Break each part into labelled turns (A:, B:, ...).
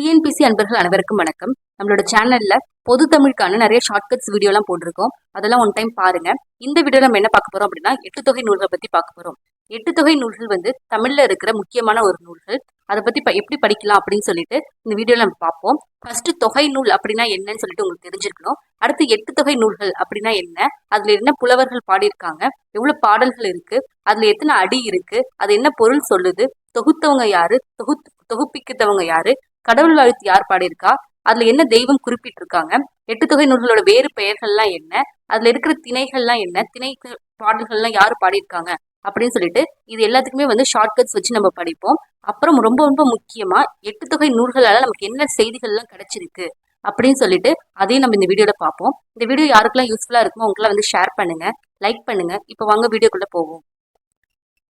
A: TNPSC அன்பர்கள் அனைவருக்கும் வணக்கம். நம்மளோட சேனல்ல பொது தமிழுக்கான நிறைய ஷார்ட்கட்ஸ் வீடியோலாம் போட்டிருக்கோம். அதெல்லாம் ஒன் டைம் பாருங்க. இந்த வீடியோ நம்ம என்ன பார்க்க போறோம் அப்படின்னா எட்டு தொகை நூல்களை பத்தி பார்க்க போறோம். எட்டு தொகை நூல்கள் வந்து தமிழ்ல இருக்கிற முக்கியமான ஒரு நூல்கள். அதை பத்தி ப- எப்படி படிக்கலாம் அப்படின்னு சொல்லிட்டு இந்த வீடியோல நம்ம பார்ப்போம். ஃபர்ஸ்ட் தொகை நூல் அப்படின்னா என்னன்னு சொல்லிட்டு உங்களுக்கு தெரிஞ்சிருக்கணும். அடுத்து எட்டு தொகை நூல்கள் அப்படின்னா என்ன? அதுல என்ன புலவர்கள் பாடியிருக்காங்க? எவ்வளவு பாடல்கள் இருக்கு? அதுல எத்தனை அடி இருக்கு? அது என்ன பொருள் சொல்லுது? தொகுத்தவங்க யாரு? தொகு தொகுப்பிக்கத்தவங்க யாரு? கடவுள் வாழ்த்து யார் பாடியிருக்கா? அதுல என்ன தெய்வம் குறிப்பிட்டிருக்காங்க? எட்டு தொகை நூல்களோட வேறு பெயர்கள்லாம் என்ன? அதுல இருக்கிற திணைகள்லாம் என்ன? திணை பாடல்கள்லாம் யார் பாடியிருக்காங்க? அப்படின்னு சொல்லிட்டு இது எல்லாத்துக்குமே வந்து ஷார்ட்கட்ஸ் வச்சு நம்ம படிப்போம். அப்புறம் ரொம்ப ரொம்ப முக்கியமா எட்டு தொகை நூல்களால நமக்கு என்ன செய்திகள்லாம் கிடைச்சிருக்கு அப்படின்னு சொல்லிட்டு அதையும் நம்ம இந்த வீடியோல பார்ப்போம். இந்த வீடியோ யாருக்கெல்லாம் யூஸ்ஃபுல்லா இருக்குமோ அவங்களாம் வந்து ஷேர் பண்ணுங்க லைக் பண்ணுங்க. இப்போ வாங்க வீடியோக்குள்ள போவோம்.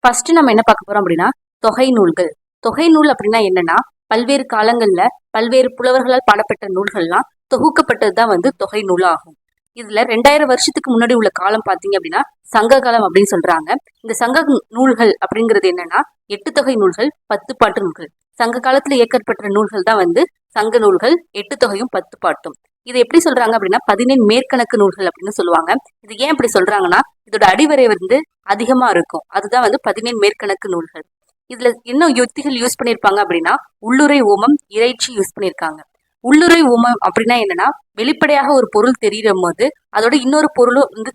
A: ஃபர்ஸ்ட் நம்ம என்ன பார்க்க போறோம் அப்படின்னா தொகை நூல்கள். தொகை நூல் அப்படின்னா என்னன்னா பல்வேறு காலங்கள்ல பல்வேறு புலவர்களால் பாடப்பட்ட நூல்கள்லாம் தொகுக்கப்பட்டது தான் வந்து தொகை நூலாகும். இதுல ரெண்டாயிரம் வருஷத்துக்கு முன்னாடி உள்ள காலம் பாத்தீங்க அப்படின்னா சங்க காலம் அப்படின்னு சொல்றாங்க. இந்த சங்க நூல்கள் அப்படிங்கிறது என்னன்னா எட்டு தொகை நூல்கள் பத்து பாட்டு நூல்கள். சங்க காலத்துல இயக்கப்பட்ட நூல்கள் தான் வந்து சங்க நூல்கள் எட்டு தொகையும் பத்து பாட்டும். இது எப்படி சொல்றாங்க அப்படின்னா பதினெண் மேற்கணக்கு நூல்கள் அப்படின்னு சொல்லுவாங்க. இது ஏன் இப்படி சொல்றாங்கன்னா இதோட அடிவரை வந்து அதிகமா இருக்கும். அதுதான் வந்து பதினெண் மேற்கணக்கு நூல்கள். இதுல என்ன யுத்திகள் யூஸ் பண்ணிருப்பாங்க அப்படின்னா உள்ளுரை ஓமம் இறைச்சி யூஸ் பண்ணிருக்காங்க. உள்ளுரை ஓமம் அப்படின்னா என்னன்னா வெளிப்படையாக ஒரு பொருள் தெரியுற போது அதோட இன்னொரு பொருளும் வந்து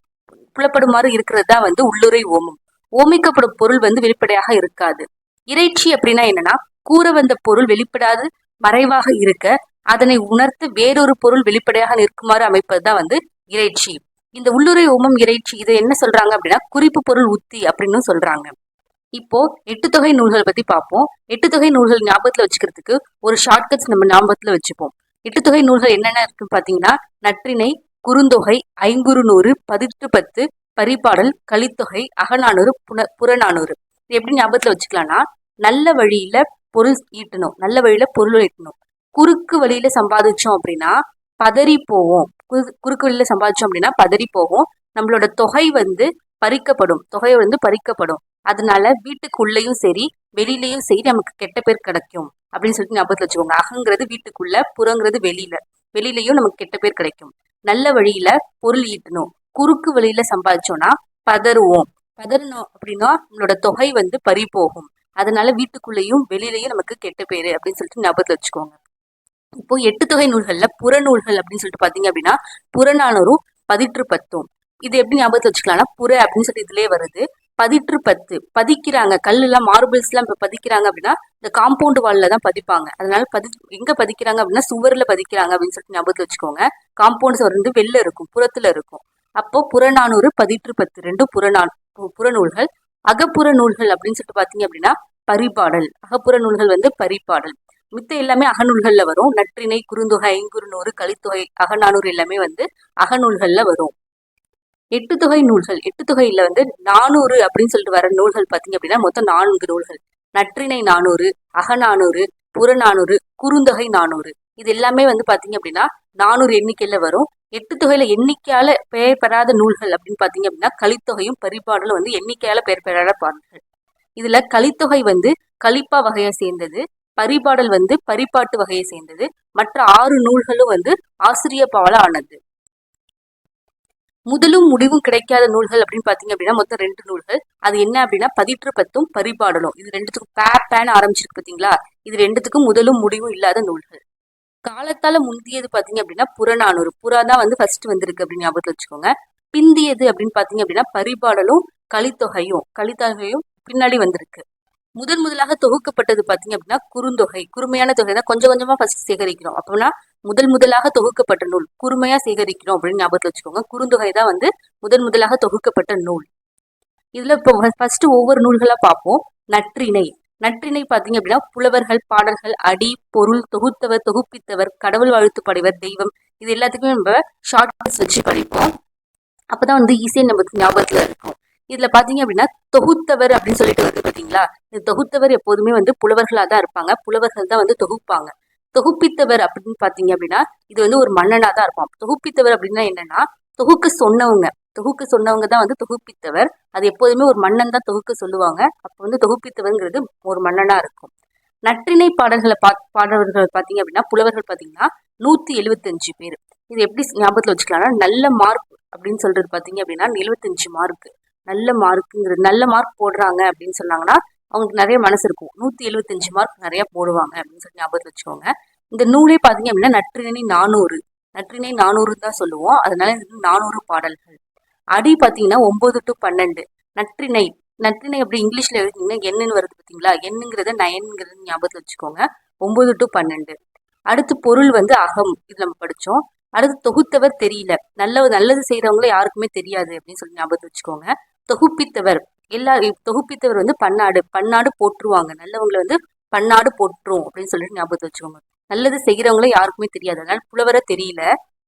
A: புலப்படுமாறு இருக்கிறது தான் வந்து உள்ளுரை ஓமம். ஓமிக்கப்படும் பொருள் வந்து வெளிப்படையாக இருக்காது. இறைச்சி அப்படின்னா என்னன்னா கூற வந்த பொருள் வெளிப்படாது மறைவாக இருக்க அதனை உணர்த்து வேறொரு பொருள் வெளிப்படையாக நிற்குமாறு அமைப்பது தான் வந்து இறைச்சி. இந்த உள்ளுரை ஓமம் இறைச்சி இதை என்ன சொல்றாங்க அப்படின்னா குறிப்பு பொருள் உத்தி அப்படின்னு சொல்றாங்க. இப்போ எட்டு தொகை நூல்கள் பத்தி பார்ப்போம். எட்டு தொகை நூல்கள் ஞாபகத்துல வச்சுக்கிறதுக்கு ஒரு ஷார்ட்கட்ஸ் நம்ம ஞாபகத்துல வச்சுப்போம். எட்டு தொகை நூல்கள் என்னென்ன இருக்குன்னு பாத்தீங்கன்னா நற்றிணை குறுந்தொகை ஐங்குறு நூறு பதிட்டு பத்து பரிபாடல் கலித்தொகை அகநானூறு புன புறநானூறு. இது எப்படி ஞாபகத்துல வச்சுக்கலாம்னா நல்ல வழியில பொருள் ஈட்டணும். நல்ல வழியில பொருள் ஈட்டணும். குறுக்கு வழியில சம்பாதிச்சோம் அப்படின்னா பதறி போவோம். குறு- குறுக்கு வழியில சம்பாதிச்சோம் அப்படின்னா பதறி போவோம். நம்மளோட தொகை வந்து பறிக்கப்படும். தொகை வந்து பறிக்கப்படும். அதனால வீட்டுக்குள்ளேயும் சரி வெளியிலையும் சரி நமக்கு கெட்ட பேர் கிடைக்கும். அப்படின்னு சொல்லிட்டு ஞாபகத்தில் வச்சுக்கோங்க. அகங்கிறது வீட்டுக்குள்ள புறங்கிறது வெளியில. வெளியிலையும் நமக்கு கெட்ட பேர் கிடைக்கும். நல்ல வழியில பொருள் ஈட்டணும். குறுக்கு வழியில சம்பாதிச்சோம்னா பதறுவோம். பதறணும் அப்படின்னா நம்மளோட தொகை வந்து பறி போகும். அதனால வீட்டுக்குள்ளேயும் வெளியிலையும் நமக்கு கெட்ட பேரு அப்படின்னு சொல்லிட்டு ஞாபகத்தில் வச்சுக்கோங்க. இப்போ எட்டு தொகை நூல்கள்ல புறநூல்கள் அப்படின்னு சொல்லிட்டு பாத்தீங்க அப்படின்னா புறநானூறும் பதிற்று பத்தும் இது எப்படி ஞாபகத்தில் வச்சுக்கலாம்னா புற அப்படின்னு சொல்லிட்டு இதுலயே வருது. பதிற்று பத்து. பதிக்கிறாங்க. கல்லுலாம் மார்பிள்ஸ் எல்லாம் இப்ப பதிக்கிறாங்க அப்படின்னா இந்த காம்பவுண்ட் வால்ல தான் பதிப்பாங்க. அதனால பதி எங்க பதிக்கிறாங்க அப்படின்னா சுவர்ல பதிக்கிறாங்க அப்படின்னு சொல்லிட்டு ஞாபகத்தில் வச்சுக்கோங்க. காம்பவுண்ட் சுவர் வந்து வெளில இருக்கும். புறத்துல இருக்கும். அப்போ புறநானூறு பதிற்று பத்து. ரெண்டும் புறநானூ புறநூல்கள். அகப்புற நூல்கள் அப்படின்னு சொல்லிட்டு பாத்தீங்க அப்படின்னா பரிபாடல். அகப்புற நூல்கள் வந்து பரிபாடல். மித்த எல்லாமே அகநூல்கள்ல வரும். நற்றிணை குறுந்தொகை ஐங்குறுநூறு கலித்தொகை அகநானூறு எல்லாமே வந்து அகநூல்கள்ல வரும். எட்டு தொகை நூல்கள் எட்டு தொகையில வந்து நானூறு அப்படின்னு சொல்லிட்டு வர நூல்கள் பார்த்தீங்க அப்படின்னா மொத்தம் நான்கு நூல்கள். நற்றிணை நானூறு அகநானூறு புறநானூறு குறுந்தொகை நானூறு. இது எல்லாமே வந்து பாத்தீங்க அப்படின்னா நானூறு எண்ணிக்கையில வரும். எட்டு தொகையில எண்ணிக்கையால பெயர் பெறாத நூல்கள் அப்படின்னு பாத்தீங்க அப்படின்னா கலித்தொகையும் பரிபாடலும் வந்து எண்ணிக்கையால பெயர் பெறாத பாடல்கள். இதுல கலித்தொகை வந்து கலிப்பா வகையை சேர்ந்தது பரிபாடல் வந்து பரிபாட்டு வகையை சேர்ந்தது மற்ற ஆறு நூல்களும் வந்து ஆசிரிய பால ஆனது. முதலும் முடிவும் கிடைக்காத நூல்கள் அப்படின்னு பாத்தீங்க அப்படின்னா மொத்தம் ரெண்டு நூல்கள். அது என்ன அப்படின்னா பதிற்று பத்தும் பரிபாடலும். இது ரெண்டுத்துக்கும் பே பேன்னு ஆரம்பிச்சிருக்கு பாத்தீங்களா இது ரெண்டுத்துக்கும் முதலும் முடிவும் இல்லாத நூல்கள். காலத்தால முந்தியது பாத்தீங்க அப்படின்னா புறநானூறு. புறா தான் வந்து ஃபர்ஸ்ட் வந்திருக்கு அப்படின்னு ஞாபகத்தில் வச்சுக்கோங்க. பிந்தியது அப்படின்னு பாத்தீங்க அப்படின்னா பரிபாடலும் கலித்தொகையும் கலித்தொகையும் பின்னாடி வந்திருக்கு. முதன் முதலாக தொகுக்கப்பட்டது பாத்தீங்க அப்படின்னா குறுந்தொகை குறுமையான தொகை தான் கொஞ்சம் கொஞ்சமா ஃபர்ஸ்ட் சேகரிக்கிறோம். அப்படின்னா முதல் முதலாக தொகுக்கப்பட்ட நூல் குறுமையா சேகரிக்கிறோம் அப்படின்னு ஞாபகத்தில் வச்சுக்கோங்க. குறுந்தொகை தான் வந்து முதன் முதலாக தொகுக்கப்பட்ட நூல். இதுல இப்போ ஃபர்ஸ்ட் ஒவ்வொரு நூல்களா பார்ப்போம். நற்றிணை. நற்றிணை பாத்தீங்க அப்படின்னா புலவர்கள் பாடல்கள் அடி பொருள் தொகுத்தவர் தொகுப்பித்தவர் கடவுள் வாழ்த்து படைவர் தெய்வம். இது எல்லாத்துக்குமே நம்ம ஷார்ட் வச்சு படிப்போம். அப்பதான் வந்து ஈஸியாக நமக்கு ஞாபகத்துல இருக்கும். இதுல பாத்தீங்க அப்படின்னா தொகுத்தவர் அப்படின்னு சொல்லிட்டு வருது பாத்தீங்களா? இந்த தொகுத்தவர் எப்போதுமே வந்து புலவர்களா தான் இருப்பாங்க. புலவர்கள் தான் வந்து தொகுப்பாங்க. தொகுப்பித்தவர் அப்படின்னு பாத்தீங்க அப்படின்னா இது வந்து ஒரு மன்னனா தான் இருப்பான். தொகுப்பித்தவர் அப்படின்னா என்னன்னா தொகுக்க சொன்னவங்க. தொகுக்க சொன்னவங்க தான் வந்து தொகுப்பித்தவர். அது எப்போதுமே ஒரு மன்னன் தான் தொகுக்க சொல்லுவாங்க. அப்போ வந்து தொகுப்பித்தவர்ங்கிறது ஒரு மன்னனா இருக்கும். நற்றிணை பாடல்களை பா பாடல்கள் பார்த்தீங்க அப்படின்னா புலவர்கள் பார்த்தீங்கன்னா நூற்றி எழுபத்தஞ்சு பேர். இது எப்படி ஞாபகத்தில் வச்சுக்கலாம்னா நல்ல மார்க் அப்படின்னு சொல்றது பார்த்தீங்க அப்படின்னா எழுபத்தஞ்சு மார்க் நல்ல மார்க்குங்கிறது நல்ல மார்க் போடுறாங்க அப்படின்னு சொன்னாங்கன்னா அவங்களுக்கு நிறைய மனசு இருக்கும். நூற்றி எழுபத்தஞ்சு மார்க் நிறைய போடுவாங்க அப்படின்னு சொல்லி ஞாபகத்தில் வச்சுக்கோங்க. இந்த நூலே பார்த்தீங்க அப்படின்னா நற்றினை நானூறு. நற்றினை நானூறு தான் சொல்லுவோம். அதனால நானூறு பாடல்கள். அடி பார்த்தீங்கன்னா ஒம்பது டு பன்னெண்டு. நற்றினை. நற்றினை அப்படி இங்கிலீஷில் எழுதிங்கன்னா என்னன்னு வருது பார்த்தீங்களா என்னங்கிறத நயன்ங்கிறது ஞாபகத்தில் வச்சுக்கோங்க. ஒம்பது டு பன்னெண்டு. அடுத்து பொருள் வந்து அகம். இது நம்ம படித்தோம் அடுத்து தொகுத்தவர் தெரியல. நல்ல நல்லது செய்கிறவங்கள யாருக்குமே தெரியாது அப்படின்னு சொல்லி ஞாபகத்தில் வச்சுக்கோங்க. தொகுப்பித்தவர். எல்லா தொகுப்பித்தவர் வந்து பன்னாடு பன்னாடு போற்றுவாங்க. நல்லவங்களை வந்து பன்னாடு போற்றும் அப்படின்னு சொல்லிட்டு ஞாபகத்தை வச்சுக்கோங்க. நல்லது செய்கிறவங்கள யாருக்குமே தெரியாது. அதனால புலவரை தெரியல.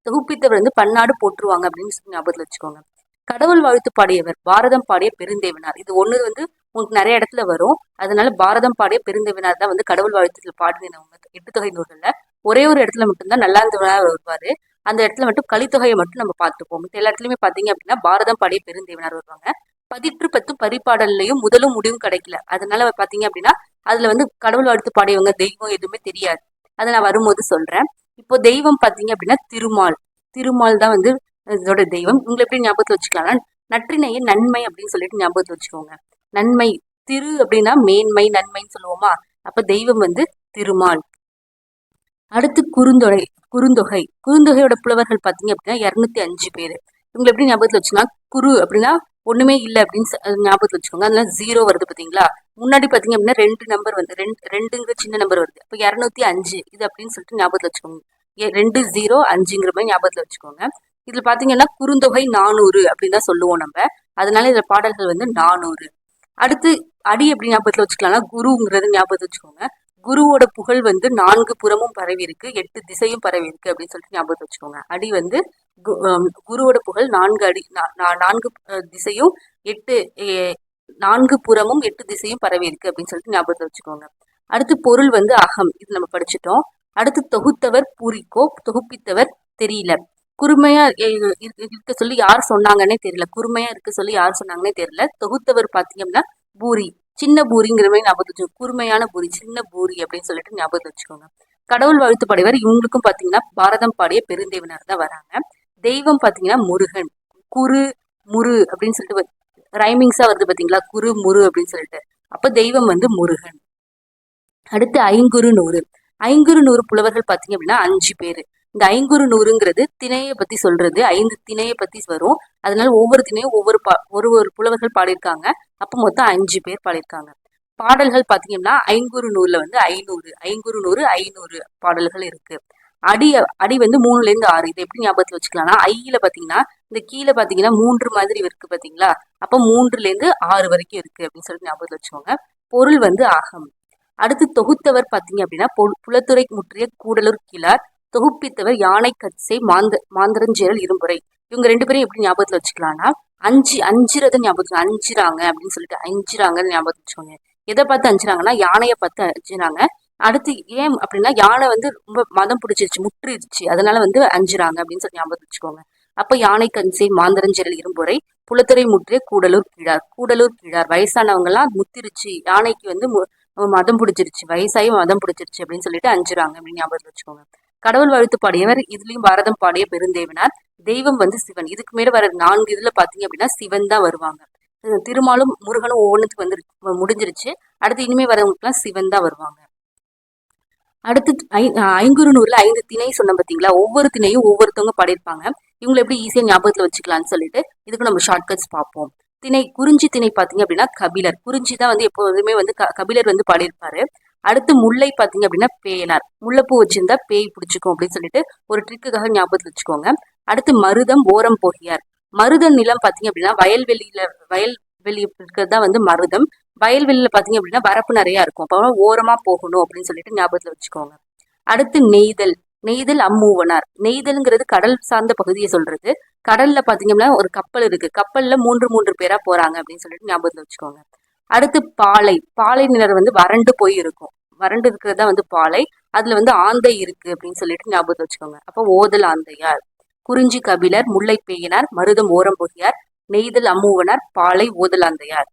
A: தொகுப்பித்தவர் வந்து பன்னாடு போற்றுவாங்க அப்படின்னு சொல்லி ஞாபகத்தில் வச்சுக்கோங்க. கடவுள் வாழ்த்து பாடியவர் பாரதம் பாடிய பெருந்தேவனார். இது ஒன்று வந்து உங்களுக்கு நிறைய இடத்துல வரும். அதனால பாரதம் பாடிய பெருந்தேவனார் தான் வந்து கடவுள் வாழ்த்துல பாடினவங்க எட்டு தொகை நூல்களில் ஒரே ஒரு இடத்துல மட்டும்தான் நல்லாந்தவனார் வருவார். அந்த இடத்துல மட்டும் கலித்தொகையை மட்டும் நம்ம பார்த்துப்போம். மற்ற எல்லா இடத்துலையுமே பார்த்தீங்க அப்படின்னா பாரதம் பாடிய பெருந்தேவனார் வருவாங்க. பதிற்று பத்தும் பரிபாடல்லையும் முதலும் முடிவும் கிடைக்கல. அதனால பார்த்தீங்க அப்படின்னா அதில் வந்து கடவுள் வாழ்த்து பாடியவங்க தெய்வம் எதுவுமே தெரியாது. அதை நான் வரும்போது சொல்கிறேன் இப்போ தெய்வம் பார்த்தீங்க அப்படின்னா திருமால். திருமால் தான் வந்து இதோட தெய்வம். உங்களை எப்படி ஞாபகத்தில் வச்சுக்கலாம்னா நற்றினையை நன்மை அப்படின்னு சொல்லிட்டு ஞாபகத்தில் வச்சுக்கோங்க. நன்மை திரு அப்படின்னா மேன்மை நன்மைன்னு சொல்லுவோமா? அப்ப தெய்வம் வந்து திருமால். அடுத்து குறுந்தொகை குறுந்தொகை. குறுந்தொகையோட புலவர்கள் பார்த்தீங்க அப்படின்னா இரநூத்தி அஞ்சு பேர். இவங்களை எப்படி ஞாபகத்தில் வச்சுன்னா குரு அப்படின்னா ஒண்ணுமே இல்லை அப்படின்னு ஞாபகத்தில் வச்சுக்கோங்க. அதெல்லாம் ஜீரோ வருது பார்த்தீங்களா முன்னாடி பார்த்தீங்க அப்படின்னா ரெண்டு நம்பர் வந்து ரெண்டு ரெண்டுங்கிற சின்ன நம்பர் வருது. அப்போ இரநூத்தி அஞ்சு. இது அப்படின்னு சொல்லிட்டு ஞாபகத்தில் வச்சுக்கோங்க. ரெண்டு ஜீரோ அஞ்சுங்கிற மாதிரி ஞாபகத்தில் வச்சுக்கோங்க. இதில் பார்த்தீங்கன்னா குறுந்தொகை நானூறு அப்படின்னு தான் சொல்லுவோம் நம்ம. அதனால இதில் பாடல்கள் வந்து நானூறு. அடுத்து அடி எப்படி ஞாபகத்தில் வச்சுக்கலாம்னா குருங்கிறது ஞாபகத்தில் வச்சுக்கோங்க. குருவோட புகழ் வந்து நான்கு புறமும் பரவி இருக்கு எட்டு திசையும் பரவி இருக்கு அப்படின்னு சொல்லிட்டு ஞாபகத்தை வச்சுக்கோங்க. அடி வந்து குருவோட புகழ் நான்கு அடி நான்கு திசையும் எட்டு நான்கு புறமும் எட்டு திசையும் பரவி இருக்கு அப்படின்னு சொல்லிட்டு ஞாபகத்தை வச்சுக்கோங்க. அடுத்து பொருள் வந்து அகம் இது நம்ம படிச்சுட்டோம். அடுத்து தொகுத்தவர் பூரிக்கோ தொகுப்பித்தவர் தெரியல. குறுமையா இருக்க சொல்லி யார் சொன்னாங்கன்னே தெரியல. குறுமையா இருக்க சொல்லி யார் சொன்னாங்கன்னே தெரியல. தொகுத்தவர் பாத்தீங்கன்னா பூரி. சின்ன பூரிங்கிற மாதிரி ஞாபகத்து வச்சுக்கோங்க கூர்மையான பூரி சின்ன பூரி அப்படின்னு சொல்லிட்டு ஞாபகத்து வச்சுக்கோங்க. கடவுள் வாழ்த்து பாடியவர் இவங்களுக்கும் பாத்தீங்கன்னா பாரதம் பாடிய பெருந்தேவனர் தான் வராங்க. தெய்வம் பாத்தீங்கன்னா முருகன். குரு முரு அப்படின்னு சொல்லிட்டு ரைமிங்ஸா வருது பாத்தீங்களா? குரு முரு அப்படின்னு சொல்லிட்டு. அப்ப தெய்வம் வந்து முருகன். அடுத்து ஐங்குறு நூறு ஐங்குறு நூறு புலவர்கள் பாத்தீங்க அப்படின்னா அஞ்சு பேரு. இந்த ஐங்குறு நூறுங்கிறது திணையை பத்தி சொல்றது ஐந்து திணையை பத்தி வரும். அதனால ஒவ்வொரு திணையும் ஒவ்வொரு பா ஒரு ஒரு புலவர்கள் பாடியிருக்காங்க. அப்போ மொத்தம் அஞ்சு பேர் பாடியிருக்காங்க. பாடல்கள் பார்த்தீங்கன்னா ஐங்குறு நூறுல வந்து ஐநூறு ஐங்குறு நூறு ஐநூறு பாடல்கள் இருக்கு. அடி அடி வந்து மூணுல இருந்து ஆறு. இதை எப்படி ஞாபகத்தில் வச்சுக்கலாம்னா ஐயில பாத்தீங்கன்னா இந்த கீழே பாத்தீங்கன்னா மூன்று மாதிரி இருக்கு பாத்தீங்களா? அப்ப மூன்றுல இருந்து ஆறு வரைக்கும் இருக்கு அப்படின்னு சொல்லிட்டு ஞாபகத்தில் வச்சுக்கோங்க. பொருள் வந்து அகம் அடுத்து தொகுத்தவர் பாத்தீங்க அப்படின்னா புலத்துறை முற்றிய கூடலூர் கிளார் தொகுப்பித்தவர் யானை கட்சை மாந்த மாந்தரஞ்சேரல் இரும்புரை. இவங்க ரெண்டு பேரும் எப்படி ஞாபகத்தில் வச்சுக்கலாம்னா அஞ்சு அஞ்சுறத ஞாபகத்தில் அஞ்சுறாங்க அப்படின்னு சொல்லிட்டு அஞ்சுறாங்கன்னு ஞாபகம் வச்சுக்கோங்க. எதை பார்த்து அஞ்சுறாங்கன்னா யானையை பார்த்து அஞ்சுறாங்க. அடுத்து ஏன் அப்படின்னா யானை வந்து ரொம்ப மதம் பிடிச்சிருச்சு முற்றிருச்சு. அதனால வந்து அஞ்சுறாங்க அப்படின்னு சொல்லி ஞாபகம் வச்சுக்கோங்க. அப்ப யானை கஞ்சை மாந்தரஞ்சேரல் இரும்புரை புலத்துறை முற்றிய கூடலூர் கீழார் கூடலூர் கீழார். வயசானவங்க எல்லாம் முத்திருச்சு. யானைக்கு வந்து மதம் பிடிச்சிருச்சு வயசாகி மதம் பிடிச்சிருச்சு அப்படின்னு சொல்லிட்டு அஞ்சுறாங்க அப்படின்னு ஞாபகத்தில் வச்சுக்கோங்க. கடவுள் வாழ்த்து பாடியவர் இதுலயும் பாரதம் பாடிய பெருந்தேவனார் தெய்வம் வந்து சிவன். இதுக்கு மேல வர நான்கு இதுல பாத்தீங்க அப்படின்னா சிவன் தான் வருவாங்க. திருமாலும் முருகனும் ஒவ்வொன்றுக்கு வந்து முடிஞ்சிருச்சு. அடுத்து இனிமே வரவங்களுக்குலாம் சிவன் தான் வருவாங்க. அடுத்து ஐ ஐங்குறு நூறுல ஐந்து திணை சொன்ன பார்த்தீங்களா ஒவ்வொரு திணையும் ஒவ்வொருத்தவங்க பாடியிருப்பாங்க. இவங்களை எப்படி ஈஸியாக ஞாபகத்தில் வச்சுக்கலாம்னு சொல்லிட்டு இதுக்கு நம்ம ஷார்ட்கட்ஸ் பார்ப்போம். திணை குறிஞ்சி திணை பார்த்தீங்க அப்படின்னா கபிலர். குறிஞ்சி தான் வந்து எப்போதுமே வந்து கபிலர் வந்து பாடியிருப்பாரு. அடுத்து முல்லை பார்த்தீங்க அப்படின்னா பேயனார். முல்லைப்பூ வச்சிருந்தா பேய் பிடிச்சிக்கும் அப்படின்னு சொல்லிட்டு ஒரு ட்ரிக்குக்காக ஞாபகத்தில் வச்சுக்கோங்க. அடுத்து மருதம் ஓரம் போகியார். மருதம் நிலம் பார்த்தீங்க அப்படின்னா வயல்வெளியில வயல்வெளி இருக்கிறது தான் வந்து மருதம். வயல்வெளியில பார்த்தீங்க அப்படின்னா வரப்பு நிறையா இருக்கும். அப்போ ஓரமாக போகணும் அப்படின்னு சொல்லிட்டு ஞாபகத்தில் வச்சுக்கோங்க. அடுத்து நெய்தல். நெய்தல் அம்மூவனார். நெய்தல்ங்கிறது கடல் சார்ந்த பகுதியை சொல்றது. கடல்ல பாத்தீங்கன்னா ஒரு கப்பல் இருக்கு. கப்பல்ல மூன்று மூன்று பேரா போறாங்க அப்படின்னு சொல்லிட்டு ஞாபகத்துல வச்சுக்கோங்க. அடுத்து பாலை. பாலை நிலர் வந்து வறண்டு போய் இருக்கும். வறண்டு இருக்கிறது தான் வந்து பாலை. அதுல வந்து ஆந்தை இருக்கு அப்படின்னு சொல்லிட்டு ஞாபகத்தை வச்சுக்கோங்க. அப்போ ஓதல் ஆந்தையார். குறிஞ்சி கபிலர் முல்லை பேயினார் மருதம் ஓரம் போகியார் நெய்தல் அம்மூவனார் பாலை ஓதல் ஆந்தையார்.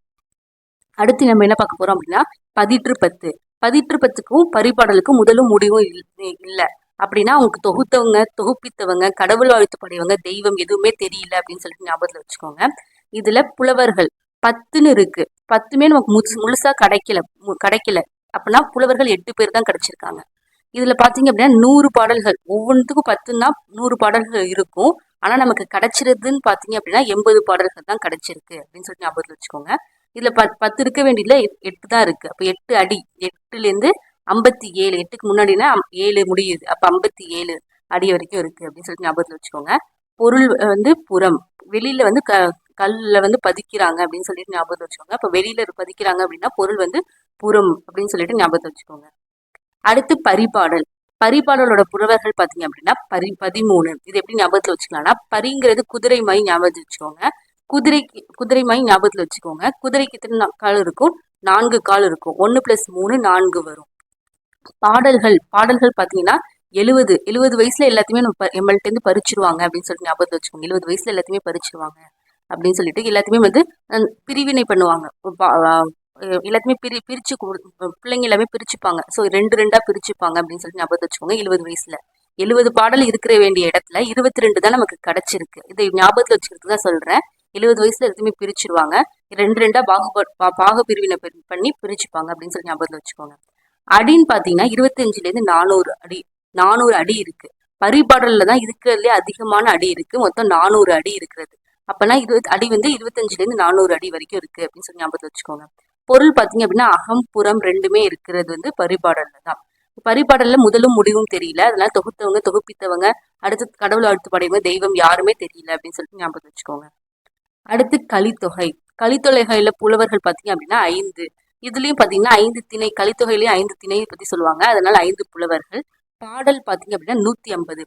A: அடுத்து நம்ம என்ன பார்க்க போறோம் அப்படின்னா பதிற்று பத்து பதிற்று பத்துக்கும் பரிபாடலுக்கும் முதலும் முடிவும் இல்- அப்படின்னா அவங்க தொகுத்தவங்க தொகுப்பித்தவங்க கடவுள் வாழ்த்து படையவங்க தெய்வம் எதுவுமே தெரியல அப்படின்னு சொல்லிட்டு ஞாபகத்துல வச்சுக்கோங்க. இதுல புலவர்கள் பத்துன்னு இருக்கு. பத்துமே நமக்கு முழுசு- முழுசா கிடைக்கல மு- கிடைக்கல. அப்படின்னா புலவர்கள் எட்டு பேர் தான் கிடைச்சிருக்காங்க. இதுல பாத்தீங்க அப்படின்னா நூறு பாடல்கள். ஒவ்வொன்றுத்துக்கும் பத்துன்னா நூறு பாடல்கள் இருக்கும். ஆனா நமக்கு கிடைச்சிருதுன்னு பாத்தீங்க அப்படின்னா எண்பது பாடல்கள் தான் கிடைச்சிருக்கு அப்படின்னு சொல்லிட்டு ஞாபகத்துல வச்சுக்கோங்க. இதுல பத் பத்து இருக்க வேண்டியதுல எட்- எட்டு தான் இருக்கு. அப்ப எட்டு அடி. எட்டுல இருந்து ஐம்பத்தி ஏழு எட்டுக்கு முன்னாடினா ஏழு முடியுது. அப்ப ஐம்பத்தி ஏழு அடி வரைக்கும் இருக்கு அப்படின்னு சொல்லிட்டு ஞாபகத்துல வச்சுக்கோங்க. பொருள் வந்து புறம். வெளியில வந்து க கல்ல வந்து பதிக்கிறாங்க அப்படின்னு சொல்லிட்டு ஞாபகத்துல வச்சுக்கோங்க. அப்ப வெளியில பதிக்கிறாங்க அப்படின்னா பொருள் வந்து புறம் அப்படின்னு சொல்லிட்டு ஞாபகத்துல வச்சுக்கோங்க. அடுத்து பரிபாடல். பரிபாடலோட புறவர்கள் பாத்தீங்க அப்படின்னா பரி பதிமூணு. இது எப்படி ஞாபகத்துல வச்சுக்கலாம்னா பரிங்கிறது குதிரை மாதிரி ஞாபகத்துல வச்சுக்கோங்க. குதிரைக்கு குதிரை மாதிரி ஞாபகத்துல வச்சுக்கோங்க. குதிரைக்கு எத்தனை கால் இருக்கும்? நான்கு கால் இருக்கும். ஒன்னு பிளஸ் மூணு நான்கு வரும். பாடல்கள் பாடல்கள் பார்த்தீங்கன்னா எழுவது எழுவது வயசுல எல்லாத்தையுமே நம்ம ப- இருந்து பறிச்சிருவாங்க அப்படின்னு சொல்லிட்டு ஞாபகத்தை வச்சுக்கோங்க. எழுபது வயசுல எல்லாத்தையுமே பறிச்சிருவாங்க அப்படின்னு சொல்லிட்டு எல்லாத்தையுமே வந்து பிரிவினை பண்ணுவாங்க. எல்லாத்தையுமே பிரி பிரிச்சு பிள்ளைங்க எல்லாமே பிரிச்சுப்பாங்க. ஸோ ரெண்டு ரெண்டா பிரிச்சுப்பாங்க அப்படின்னு சொல்லிட்டு ஞாபகத்தை வச்சுக்கோங்க எழுபது வயசுல. எழுபது பாடல் இருக்கிற வேண்டிய இடத்துல இருபத்தி ரெண்டு தான் நமக்கு கிடைச்சிருக்கு. இதை ஞாபகத்தில் வச்சுக்கிறதுக்கு தான் சொல்றேன். எழுபது வயசுல எல்லாத்தையுமே பிரிச்சிருவாங்க. ரெண்டு ரெண்டா பாகு பாக பிரிவினை பண்- பண்ணி பிரிச்சுப்பாங்க அப்படின்னு சொல்லி ஞாபகத்தில் வச்சுக்கோங்க. அடின்னு பாத்தீங்கன்னா இருபத்தஞ்சிலேருந்து நானூறு அடி நானூறு அடி இருக்கு. பரிபாடல்ல தான் இருக்கிறதுலே அதிகமான அடி இருக்கு. மொத்தம் நானூறு அடி இருக்கிறது. அப்பனா இருபது அடி வந்து இருபத்தஞ்சுல இருந்து நானூறு அடி வரைக்கும் இருக்கு அப்படின்னு சொல்லி ஞாபகத்தை வச்சுக்கோங்க. பொருள் பாத்தீங்க அப்படின்னா அகம் புறம் ரெண்டுமே இருக்கிறது வந்து பரிபாடல்ல தான் பரிபாடல்ல முதலும் முடிவும் தெரியல. அதனால தொகுத்தவங்க தொகுப்பித்தவங்க அடுத்து கடவுள் அடுத்து படையவங்க தெய்வம் யாருமே தெரியல அப்படின்னு சொல்லிட்டு ஞாபகத்துல வச்சுக்கோங்க. அடுத்து கலித்தொகை. கலித்தொகைகளில் புலவர்கள் பார்த்தீங்க அப்படின்னா ஐந்து இதுலயும் பாத்தீங்கன்னா ஐந்து திணை கலித்தொகையிலையும் ஐந்து திணையை பத்தி சொல்லுவாங்க. அதனால ஐந்து புலவர்கள். பாடல் பாத்தீங்க அப்படின்னா நூத்தி ஐம்பது.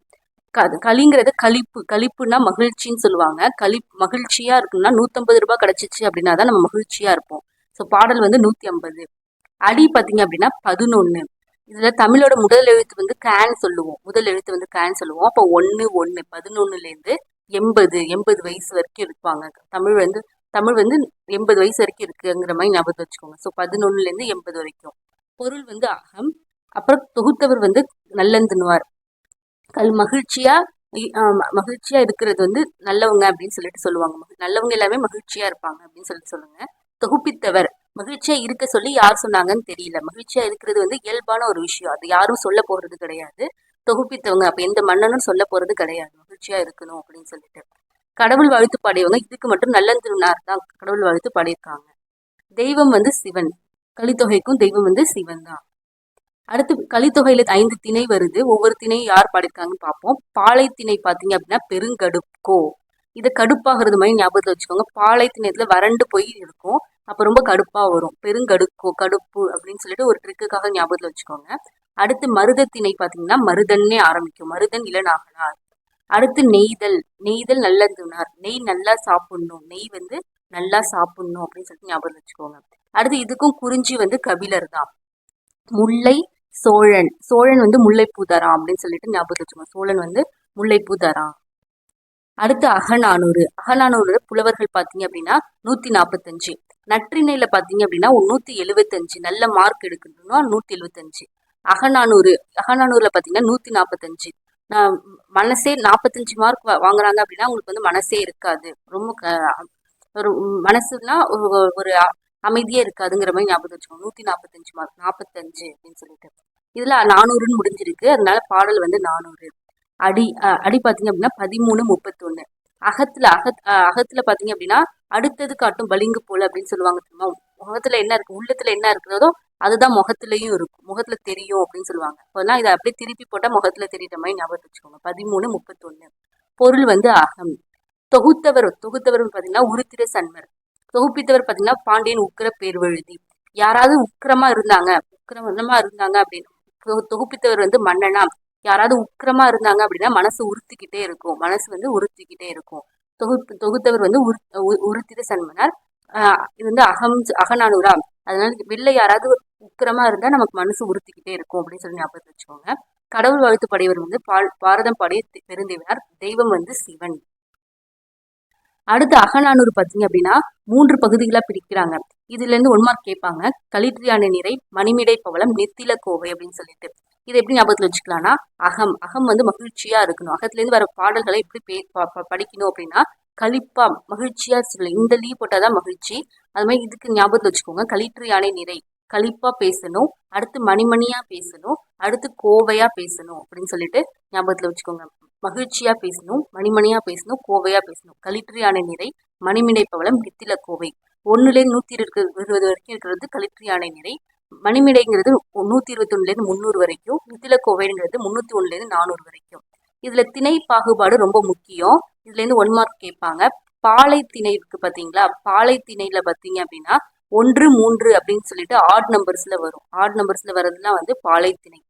A: கலிங்கிறது கலிப்பு கழிப்புனா மகிழ்ச்சின்னு சொல்லுவாங்க. களி மகிழ்ச்சியா இருக்குன்னா நூத்தம்பது ரூபாய் கிடைச்சிச்சு அப்படின்னா தான் நம்ம மகிழ்ச்சியா இருப்போம். ஸோ பாடல் வந்து நூத்தி ஐம்பது. அடி பாத்தீங்க அப்படின்னா பதினொன்னு. இதுல தமிழோட முதல் எழுத்து வந்து கேன் சொல்லுவோம். முதல் எழுத்து வந்து கேன் சொல்லுவோம். அப்போ ஒன்னு ஒன்னு பதினொன்னுல இருந்து எண்பது. எண்பது வயசு வரைக்கும் இருப்பாங்க. தமிழ் வந்து தமிழ் வந்து எண்பது வயசு வரைக்கும் இருக்குங்கிற மாதிரி ஞாபகத்தை வச்சுக்கோங்க. ஸோ பதினொன்னுலேருந்து எண்பது வரைக்கும். பொருள் வந்து அகம். அப்புறம் தொகுத்தவர் வந்து நல்லந்துணுவார் கல் மகிழ்ச்சியா ம- மகிழ்ச்சியா இருக்கிறது வந்து நல்லவங்க அப்படின்னு சொல்லிட்டு சொல்லுவாங்க. நல்லவங்க எல்லாமே மகிழ்ச்சியா இருப்பாங்க அப்படின்னு சொல்லிட்டு சொல்லுங்க. தொகுப்பித்தவர். மகிழ்ச்சியா இருக்க சொல்லி யார் சொன்னாங்கன்னு தெரியல. மகிழ்ச்சியா இருக்கிறது வந்து இயல்பான ஒரு விஷயம். அது யாரும் சொல்ல போறது கிடையாது. தொகுப்பித்தவங்க அப்ப எந்த மன்னனும் சொல்ல போறது கிடையாது. மகிழ்ச்சியா இருக்கணும் அப்படின்னு சொல்லிட்டு. கடவுள் வாழ்த்து பாடியவங்க இதுக்கு மட்டும் நல்லந்திருநார் தான் கடவுள் வாழ்த்து பாடியிருக்காங்க. தெய்வம் வந்து சிவன். கலித்தொகைக்கும் தெய்வம் வந்து சிவன் தான். அடுத்து கலித்தொகையில ஐந்து திணை வருது. ஒவ்வொரு திணையும் யார் பாடியிருக்காங்கன்னு பார்ப்போம். பாலை திணை பார்த்தீங்க அப்படின்னா பெருங்கடுக்கோ. இது கடுப்பாகிறது மாதிரி ஞாபகத்தில் வச்சுக்கோங்க. பாலை திணையத்துல வறண்டு போய் இருக்கும். அப்போ ரொம்ப கடுப்பாக வரும். பெருங்கடுக்கோ கடுப்பு அப்படின்னு சொல்லிட்டு ஒரு ட்ரிக்குக்காக ஞாபகத்தில் வச்சுக்கோங்க. அடுத்து மருதத்திணை பார்த்தீங்கன்னா மருதன்னே ஆரம்பிக்கும். மருதன் இளநாகனார் அடுத்து நெய்தல். நெய்தல் நல்லதுனார். நெய் நல்லா சாப்பிடணும். நெய் வந்து நல்லா சாப்பிடணும் அப்படின்னு சொல்லிட்டு ஞாபகம் வச்சுக்கோங்க. அடுத்து இதுக்கும் குறிஞ்சி வந்து கபிலர் தான். முல்லை சோழன். சோழன் வந்து முல்லைப்பூ தரான் அப்படின்னு சொல்லிட்டு ஞாபகம் வச்சுக்கோங்க. சோழன் வந்து முல்லைப்பூ தரான். அடுத்து அகநானூறு. அகநானூறு புலவர்கள் பார்த்தீங்க அப்படின்னா நூத்தி நாற்பத்தஞ்சு. நற்றிணையில பார்த்தீங்க அப்படின்னா நூத்தி எழுபத்தஞ்சு நல்ல மார்க் எடுக்கணும்னா நூத்தி எழுபத்தஞ்சு அகநானூறு. அகநானூரில் பார்த்தீங்கன்னா நூத்தி நாற்பத்தஞ்சு. மனசே நாற்பத்தஞ்சு மார்க் வாங்குறாங்க அப்படின்னா உங்களுக்கு வந்து மனசே இருக்காது. ரொம்ப க- ஒரு மனசுனா ஒரு ஒரு அமைதியே இருக்காதுங்கிற மாதிரி ஞாபகம் வச்சுக்கோங்க. நூத்தி நாற்பத்தஞ்சு மார்க் நாற்பத்தஞ்சு அப்படின்னு சொல்லிட்டு. இதுல நானூறுன்னு முடிஞ்சிருக்கு. அதனால பாடல் வந்து நானூறு. அடி அடி பாத்தீங்க அப்படின்னா பதிமூணு முப்பத்தொன்று அகத்துல அகத் அகத்தில் அகத்துல பாத்தீங்க அப்படின்னா அடுத்தது காட்டும் பளிங்கு போல அப்படின்னு சொல்லுவாங்க தெரியுமா? முகத்துல என்ன இருக்கு உள்ளத்துல என்ன இருக்கிறதோ அதுதான் முகத்துலயும் இருக்கும். முகத்துல தெரியும் அப்படின்னு சொல்லுவாங்க. அப்போல்லாம் இதை அப்படியே திருப்பி போட்டா முகத்துல தெரியுற மாதிரி ஞாபகம் வச்சுக்கோங்க. பதிமூணு முப்பத்தொன்னு. பொருள் வந்து அகம். தொகுத்தவர் தொகுத்தவர் பாத்தீங்கன்னா உருத்திர சன்மர் தொகுப்பித்தவர் பாத்தீங்கன்னா பாண்டியன் உக்கிர பேர்வழுதி. யாராவது உக்கிரமா இருந்தாங்க உக்கிரமா இருந்தாங்க அப்படின்னு தொகு- தொகுப்பித்தவர் வந்து மன்னனா? யாராவது உக்கிரமா இருந்தாங்க அப்படின்னா மனசு உறுத்திக்கிட்டே இருக்கும். மனசு வந்து உறுத்திக்கிட்டே இருக்கும். தொகுப்பு தொகுத்தவர் வந்து உரு உ- உருத்திர சன்மனார் இது வந்து அகம் அகநானூரா? அதனால வெளில யாராவது உக்கிரமா இருந்தா நமக்கு மனசு உறுத்திக்கிட்டே இருக்கும் அப்படின்னு சொல்லி ஞாபகத்தை வச்சுக்கோங்க. கடவுள் வாழ்த்து படையவர் வந்து பால் பாரதம் பாடிய தி- தெய்வம் வந்து சிவன். அடுத்து அகநானூறு பார்த்தீங்க அப்படின்னா மூன்று பகுதிகளாக பிரிக்கிறாங்க. இதுல இருந்து ஒன் மார்க் கேட்பாங்க. களிற்றியான நிறை மணிமிடை பவளம் நெத்தில கோவை அப்படின்னு சொல்லிட்டு. இதை எப்படி ஞாபகத்தில் வச்சுக்கலாம்னா அகம் அகம் வந்து மகிழ்ச்சியா இருக்கணும். அகத்துலேருந்து வர பாடல்களை எப்படி பே ப- படிக்கணும் அப்படின்னா கழிப்பா மகிழ்ச்சியா சொல்லணும் இந்த லீ போட்டாதான் மகிழ்ச்சி. அது மாதிரி இதுக்கு ஞாபகத்தில் வச்சுக்கோங்க. களிற்று யானை நிறை களிப்பா பேசணும் அடுத்து மணிமணியா பேசணும் அடுத்து கோவையா பேசணும் அப்படின்னு சொல்லிட்டு ஞாபகத்தில் வச்சுக்கோங்க. மகிழ்ச்சியா பேசணும் மணிமணியா பேசணும் கோவையா பேசணும். கலிற்றியான நிறை மணிமிடை பவளம் நெத்தில கோவை. ஒன்றுலேருந்து நூற்றி இருபது இருபது வரைக்கும் இருக்கிறது கலிற்றியான நிறை. மணிமிடைங்கிறது நூற்றி இருபத்தொன்னுலேருந்து முந்நூறு வரைக்கும் நித்தில கோவைங்கிறது முந்நூற்றி ஒன்றுலேருந்து நானூறு வரைக்கும். இதில் திணை பாகுபாடு ரொம்ப முக்கியம். இதுலேருந்து ஒன் மார்க் கேட்பாங்க. பாலை திணைக்கு இருக்கு பார்த்தீங்களா பாலை திணையில் பார்த்தீங்க அப்படின்னா ஒன்று மூன்று அப்படின்னு சொல்லிட்டு ஆட் நம்பர்ஸில் வரும். ஆட் நம்பர்ஸில் வர்றதுலாம் வந்து பாலை திணை.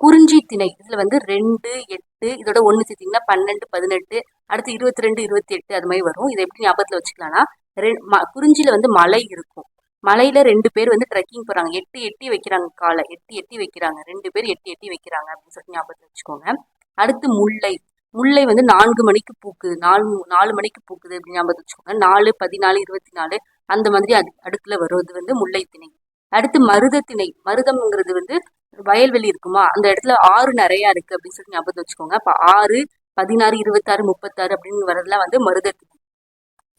A: குறிஞ்சி திணை. இதில் வந்து ரெண்டு எட்டு இதோட ஒன்று சேர்த்திங்கன்னா பன்னெண்டு பதினெட்டு அடுத்து இருபத்தி ரெண்டு இருபத்தி எட்டு அது மாதிரி வரும். இதை எப்படி ஞாபகத்தில் வச்சுக்கலாம்னா ரெ ம குறிஞ்சியில் வந்து மலை இருக்கும். மலையில ரெண்டு பேர் வந்து ட்ரெக்கிங் போறாங்க. எட்டு எட்டி வைக்கிறாங்க காலை. எட்டு எட்டி வைக்கிறாங்க. ரெண்டு பேர் எட்டி எட்டி வைக்கிறாங்க அப்படின்னு சொல்லிட்டு ஞாபகத்தில் வச்சுக்கோங்க. அடுத்து முல்லை. முல்லை வந்து நான்கு மணிக்கு பூக்குது. நாலு நாலு மணிக்கு பூக்குது அப்படின்னு ஞாபகத்தில் வச்சுக்கோங்க. நாலு பதினாலு இருபத்தி நாலு அந்த மாதிரி அது அடுக்கில் வருவது வந்து முல்லை திணை. அடுத்து மருத திணை. மருதம்ங்கிறது வந்து வயல்வெளி இருக்குமா? அந்த இடத்துல ஆறு நிறையா இருக்கு அப்படின்னு சொல்லி ஞாபகம் வச்சுக்கோங்க. அப்போ ஆறு பதினாறு இருபத்தாறு முப்பத்தாறு அப்படின்னு வரதுலாம் வந்து மருத திணை.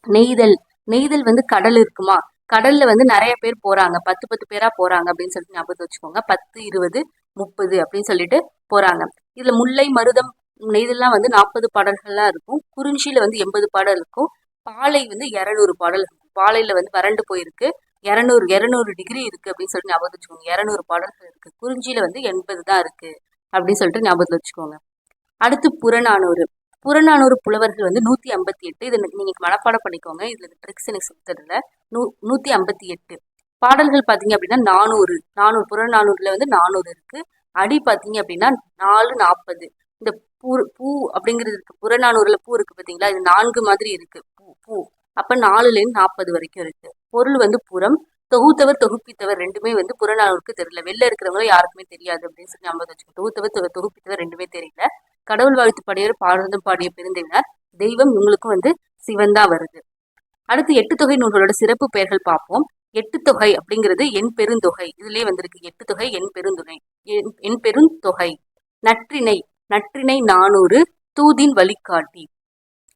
A: நெய்தல். நெய்தல் வந்து கடல் இருக்குமா? கடல்ல வந்து நிறைய பேர் போறாங்க. பத்து பத்து பேரா போறாங்க அப்படின்னு சொல்லிட்டு ஞாபகத்தை வச்சுக்கோங்க. பத்து இருபது முப்பது அப்படின்னு சொல்லிட்டு போறாங்க. இதுல முல்லை மருதம் நெய்தல்லாம் வந்து நாற்பது பாடல்கள்லாம் இருக்கும். குறிஞ்சியில வந்து எண்பது பாடல் இருக்கும். பாலை வந்து இரநூறு பாடல் இருக்கும் பாலையில் வந்து வறண்டு போயிருக்கு. இரநூறு இரநூறு டிகிரி இருக்குது அப்படின்னு சொல்லிட்டு ஞாபகம் வச்சுக்கோங்க. இரநூறு பாடல்கள் இருக்குது குறிஞ்சியில் வந்து எண்பது தான் இருக்குது அப்படின்னு சொல்லிட்டு ஞாபகத்தில் வச்சுக்கோங்க. அடுத்து புறநானூறு. புறநானூறு புலவர்கள் வந்து நூற்றி ஐம்பத்தி எட்டு இதை நீங்கள் மனப்பாடம் பண்ணிக்கோங்க. இதில் ட்ரிக்ஸ் எனக்கு சொல்லித்தரல நூ நூற்றி ஐம்பத்தி எட்டு பாடல்கள் பார்த்தீங்க அப்படின்னா நானூறு. நானூறு புறநானூறில் வந்து நானூறு இருக்குது அடி பார்த்தீங்க அப்படின்னா நாலு நாற்பது இந்த பூ பூ அப்படிங்கிறது இருக்குது புறநானூறில் பூ இருக்குது பார்த்தீங்களா இது நான்கு மாதிரி இருக்குது பூ பூ. அப்போ நாலுலேருந்து நாற்பது வரைக்கும் இருக்குது பொருள் வந்து புறம் தொகுத்தவர் தொகுப்பித்தவர் ரெண்டுமே வந்து புறநானூருக்கு தெரியல. வெளில இருக்கிறவங்க யாருக்குமே தெரியாது அப்படின்னு சொல்லி நம்ம வச்சுக்கோங்க. தொகுத்தவர் தொகுப்பித்தவர் ரெண்டுமே தெரியல. கடவுள் வாழ்த்து பாடியவர் பாடுறதும் பாடிய பெருந்தேவினார் தெய்வம் இவங்களுக்கும் வந்து சிவந்தா வருது. அடுத்து எட்டு தொகை நூல்களோட சிறப்பு பெயர்கள் பார்ப்போம். எட்டு தொகை அப்படிங்கிறது என் பெருந்தொகை. இதுலயே வந்திருக்கு. எட்டு தொகை என் பெருந்தொகை என் என் பெருந்தொகை. நற்றிணை நற்றிணை நானூறு தூதின் வழிகாட்டி.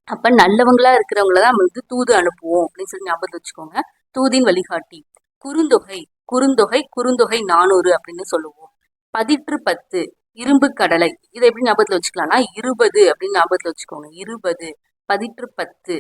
A: அப்போ நல்லவங்களா இருக்கிறவங்கள தான் நம்ம வந்து தூது அனுப்புவோம் அப்படின்னு சொல்லி ஞாபகம் வச்சுக்கோங்க. தூதின் வழிகாட்டி. குறுந்தொகை குறுந்தொகை குறுந்தொகை நானூறு அப்படின்னு சொல்லுவோம். பதிற்று பத்து இரும்பு கடலை. இதை எப்படி ஞாபகத்தில் வச்சுக்கலாம்னா இருபது அப்படின்னு ஞாபகத்தில் வச்சுக்கோங்க. இருபது பதிற்று பத்து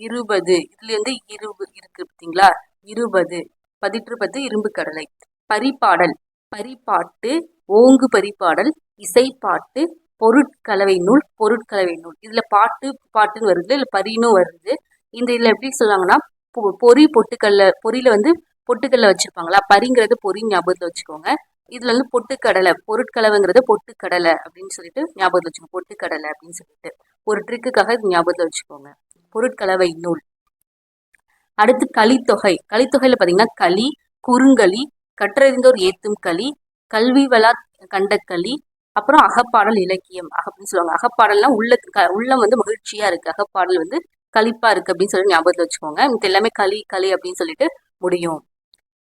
A: இருபது. இதுல இருந்து இருபது இருக்கு பார்த்தீங்களா? இருபது பதிற்று பத்து இரும்பு கடலை. பரிபாடல் பரிபாட்டு ஓங்கு பரிபாடல் இசைப்பாட்டு பொருட்கலவை நூல் பொருட்கலவை நூல். இதில் பாட்டு பாட்டுன்னு வருது இல்லை பரினும் வருது. இந்த இதில் எப்படி சொல்லுவாங்கன்னா பொ- பொறி பொட்டுக்கல்ல பொறியில் வந்து பொட்டுக்கல்ல வச்சுருப்பாங்களா? பரிங்கிறது பொறி ஞாபகத்தில் வச்சுக்கோங்க. இதில் வந்து பொட்டுக்கடலை பொருட்கலவைங்கிறது பொட்டுக்கடலை அப்படின்னு சொல்லிட்டு ஞாபகத்தில் வச்சுக்கோங்க. பொட்டுக்கடலை அப்படின்னு சொல்லிட்டு. ஒரு ட்ரிக்குக்காக இது ஞாபகத்தில் வச்சுக்கோங்க. பொருட்கலவை நூல். அடுத்து கலித்தொகை. கலித்தொகையில் பார்த்தீங்கன்னா களி குறுங்களி கற்றறிந்தோர் ஏத்தும் களி கல்வி வளா கண்ட களி அப்புறம் அகப்பாடல் இலக்கியம் அப்படின்னு சொல்லுவாங்க. அகப்பாடல்னா உள்ள க- உள்ளம் வந்து மகிழ்ச்சியா இருக்கு. அகப்பாடல் வந்து களிப்பா இருக்கு அப்படின்னு சொல்லி ஞாபகத்தில் வச்சுக்கோங்க. இது எல்லாமே களி களி அப்படின்னு சொல்லிட்டு முடியும்.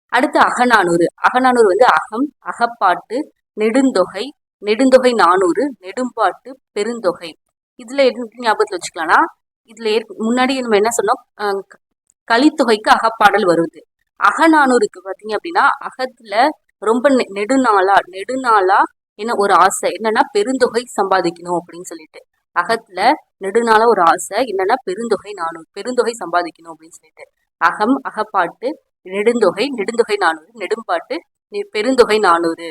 A: அடுத்து அகநானூறு. அகநானூறு வந்து அகம் அகப்பாட்டு நெடுந்தொகை நெடுந்தொகை நானூறு நெடும்பாட்டு பெருந்தொகை. இதுல எப்படி ஞாபகத்தில் வச்சுக்கலாம்னா இதுல ஏற்க- முன்னாடி நம்ம என்ன சொன்னோம்? கலித்தொகைக்கு அகப்பாடல் வருது. அகநானூறுக்கு பார்த்தீங்க அப்படின்னா அகத்துல ரொம்ப நெ- நெடுநாளா நெடுநாளா என்ன ஒரு ஆசை? என்னன்னா பெருந்தொகை சம்பாதிக்கணும் அப்படின்னு சொல்லிட்டு. அகத்துல நெடுநாள ஒரு ஆசை. என்னன்னா பெருந்தொகை நானூறு பெருந்தொகை சம்பாதிக்கணும் அப்படின்னு சொல்லிட்டு. அகம் அகப்பாட்டு நெடுந்தொகை நெடுந்தொகை நானூறு நெடும்பாட்டு நெ- பெருந்தொகை நானூறு.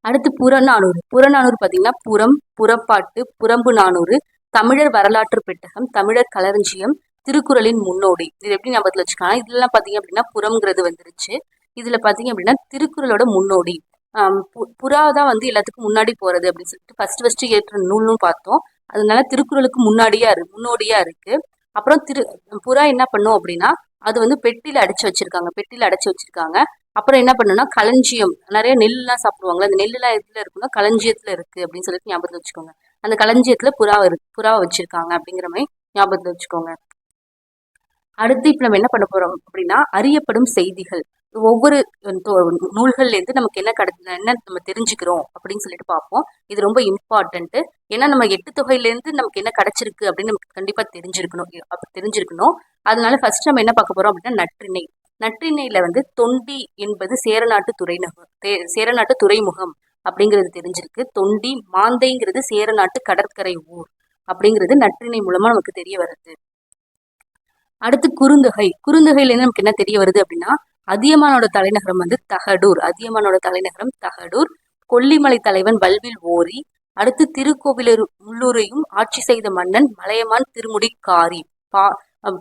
A: அடுத்து புறநானூறு. புறநானூறு பார்த்தீங்கன்னா புறம் புறப்பாட்டு புறம்பு நானூறு தமிழர் வரலாற்று பெட்டகம் தமிழர் களஞ்சியம் திருக்குறளின் முன்னோடி. இது எப்படி ஞாபகத்தில் வச்சுக்கலாம்? இதுலலாம் பார்த்தீங்க அப்படின்னா புறம்ங்கிறது வந்துருச்சு. இதுல பார்த்தீங்க அப்படின்னா திருக்குறளோட முன்னோடி. புறா தான் வந்து எல்லாத்துக்கும் முன்னாடி போறது அப்படின்னு சொல்லிட்டு ஃபர்ஸ்ட் ஃபர்ஸ்ட் ஏற்ற நூல்னு பார்த்தோம். அதனால திருக்குறளுக்கு முன்னாடியா இருக்கு முன்னோடியா இருக்கு. அப்புறம் திரு புறா என்ன பண்ணும் அப்படின்னா அது வந்து பெட்டியில அடைச்சு வச்சிருக்காங்க பெட்டியில அடைச்சு வச்சிருக்காங்க. அப்புறம் என்ன பண்ணுன்னா களஞ்சியம் நிறைய நெல்லாம் சாப்பிடுவாங்களா அந்த நெல்லாம் எதுல இருக்குன்னா களஞ்சியத்துல இருக்கு அப்படின்னு சொல்லிட்டு ஞாபகத்தில் வச்சுக்கோங்க. அந்த களஞ்சியத்துல புறா இருக்கு புறாவை வச்சிருக்காங்க அப்படிங்கிற மாதிரி ஞாபகத்தில் வச்சுக்கோங்க. அடுத்து இப்போ நம்ம என்ன பண்ண போறோம் அப்படின்னா அறியப்படும் செய்திகள். ஒவ்வொரு நூல்கள்லேருந்து நமக்கு என்ன கட என்ன நம்ம தெரிஞ்சுக்கிறோம் அப்படின்னு சொல்லிட்டு பார்ப்போம். இது ரொம்ப இம்பார்ட்டன்ட் ஏன்னா நம்ம எட்டு தொகையிலேருந்து நமக்கு என்ன கிடைச்சிருக்கு அப்படின்னு நமக்கு கண்டிப்பாக தெரிஞ்சிருக்கணும். அப்படி தெரிஞ்சிருக்கணும். அதனால ஃபர்ஸ்ட் நம்ம என்ன பார்க்க போகிறோம் அப்படின்னா நற்றிணை. நற்றிணையில வந்து தொண்டி என்பது சேரநாட்டு துறைமுகம் தே- சேரநாட்டு துறைமுகம் அப்படிங்கிறது தெரிஞ்சிருக்கு. தொண்டி மாந்தைங்கிறது சேரநாட்டு கடற்கரை ஊர் அப்படிங்கிறது நற்றிணை மூலமாக நமக்கு தெரிய வருது. அடுத்து குறுந்தொகை. குறுந்தொகையிலேருந்து நமக்கு என்ன தெரிய வருது அப்படின்னா அதியமானோட தலைநகரம் வந்து தகடூர். அதியமானோட தலைநகரம் தகடூர். கொல்லிமலை தலைவன் வல்வில் ஓரி. அடுத்து திருக்கோவிலூர் உள்ளூரையும் ஆட்சி செய்த மன்னன் மலையமான் திருமுடி காரி பா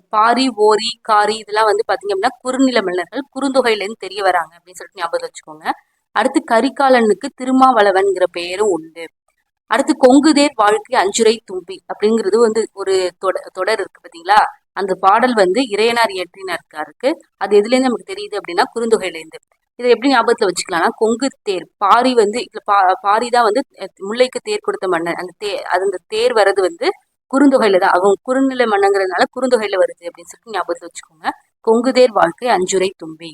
A: பாரி ஓரி காரி இதெல்லாம் வந்து பாத்தீங்க அப்படின்னா குறுநில மன்னர்கள் குறுந்தொகையிலேருந்து தெரிய வராங்க அப்படின்னு சொல்லிட்டு ஞாபகம் வச்சுக்கோங்க. அடுத்து கரிகாலனுக்கு திருமாவளவன்கிற பெயரும் உண்டு. அடுத்து கொங்குதேர் வாழ்க்கை அஞ்சுரை தும்பி அப்படிங்கிறது வந்து ஒரு தொட- தொடர் இருக்கு பாத்தீங்களா? அந்த பாடல் வந்து இறையனார் இயற்றினாருக்கா இருக்கு அது எதுலேருந்து நமக்கு தெரியுது அப்படின்னா குறுந்தொகையிலேருந்து. இதை எப்படி ஞாபகத்தில் வச்சுக்கலாம்னா கொங்கு தேர் பாரி வந்து பா பாரி தான் வந்து முல்லைக்கு தேர் கொடுத்த மன்னன். அந்த தே அது அந்த தேர் வர்றது வந்து குறுந்தொகையில தான். அவங்க குறுநிலை மன்னங்கிறதுனால குறுந்தொகையில வருது அப்படின்னு சொல்லிட்டு ஞாபகத்தில் வச்சுக்கோங்க. கொங்கு தேர் வாழ்க்கை அஞ்சுரை தும்பி.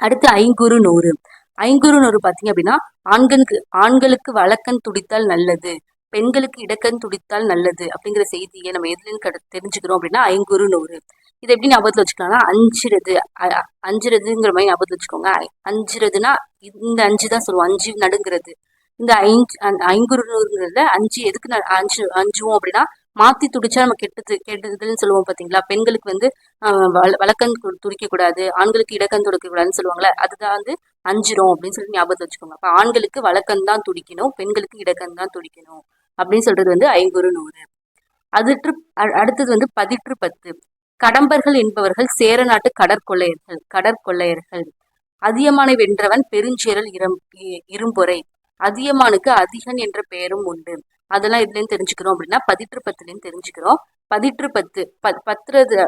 A: அடுத்து ஐங்குறு நூறு. ஐங்குறு நூறு பார்த்தீங்க அப்படின்னா ஆண்களுக்கு ஆண்களுக்கு வழக்கன் துடித்தால் நல்லது. பெண்களுக்கு இடக்கன் துடித்தால் நல்லது அப்படிங்கிற செய்தியை நம்ம எதுலன்னு கட தெரிஞ்சுக்கிறோம் அப்படின்னா ஐங்குறு நூறு இது எப்படி ஞாபகத்தில் வச்சுக்கலாம்னா அஞ்சுறது அஞ்சுறதுங்கிற மாதிரி ஞாபகத்தில் வச்சுக்கோங்க. அஞ்சுறதுன்னா இந்த அஞ்சு தான் சொல்லுவோம். அஞ்சு நடுங்கிறது. இந்த ஐந்து அந்த ஐங்குறு நூறுங்கிறதுல அஞ்சு எதுக்கு ந- அஞ்சு அஞ்சுவோம் அப்படின்னா மாத்தி துடிச்சா நம்ம கெட்டது கெட்டதுன்னு சொல்லுவோம் பாத்தீங்களா? பெண்களுக்கு வந்து வழக்கம் வழக்கன் துடிக்க கூடாது ஆண்களுக்கு இடக்கன் துடிக்க கூடாதுன்னு சொல்லுவாங்கல்ல அதுதான் வந்து அஞ்சிரும் அப்படின்னு சொல்லி ஞாபகத்தை வச்சுக்கோங்க. அப்ப ஆண்களுக்கு வழக்கம் தான் துடிக்கணும் பெண்களுக்கு இடக்கன் தான் துடிக்கணும். அப்படின்னு சொல்றது வந்து ஐங்குறு நூறு. அதுற்று அ- அடுத்தது வந்து பதிற்று பத்து. கடம்பர்கள் என்பவர்கள் சேர நாட்டு கடற்கொள்ளையர்கள் கடற்கொள்ளையர்கள். அதியமானை வென்றவன் பெருஞ்சேரல் இரம் இ- இரும்பொறை. அதியமானுக்கு அதிகன் என்ற பெயரும் உண்டு. அதெல்லாம் இதுலேருந்து தெரிஞ்சுக்கிறோம் அப்படின்னா பதிற்று பத்துலேருந்து தெரிஞ்சுக்கிறோம். பதிற்று பத்து ப பத்துறது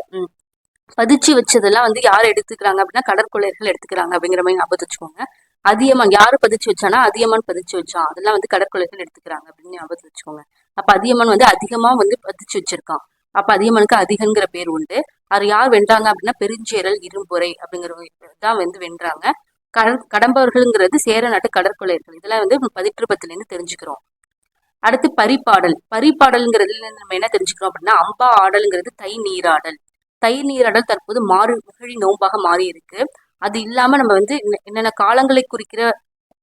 A: பதிச்சு வச்சதெல்லாம் வந்து யார் எடுத்துக்கிறாங்க அப்படின்னா கடற்கொள்ளையர்கள் எடுத்துக்கிறாங்க அப்படிங்கிற மாதிரி ஞாபகம் வச்சுக்கோங்க. அதியமான் யாரு பதிச்சு வச்சானா அதியமான் பதிச்சு வச்சான். அதெல்லாம் வந்து கடற்கொலைகள் எடுத்துக்கிறாங்க அப்படின்னு ஞாபகம் வச்சுக்கோங்க. அப்ப அதியமான் வந்து அதிகமா வந்து பதிச்சு வச்சிருக்கான். அப்ப அதியமானுக்கு அதிகங்கிற பேர் உண்டு. அது யார் வென்றாங்க அப்படின்னா பெருஞ்சேரல் இரும்புரை அப்படிங்கிற தான் வந்து வென்றாங்க. கடல் கடம்பவர்கள்ங்கிறது சேர நாட்டு கடற்கொலைகள் இதெல்லாம் வந்து பதிற்று தெரிஞ்சுக்கிறோம். அடுத்து பரிப்பாடல். பரிப்பாடல்ங்கிறதுல நம்ம என்ன தெரிஞ்சுக்கிறோம் அப்படின்னா அம்பா ஆடல்ங்கிறது தை நீராடல். தை நீராடல் தற்போது மாறு மகிழி நோம்பாக மாறி இருக்கு அது இல்லாம நம்ம வந்து என்ன- என்னென்ன காலங்களை குறிக்கிற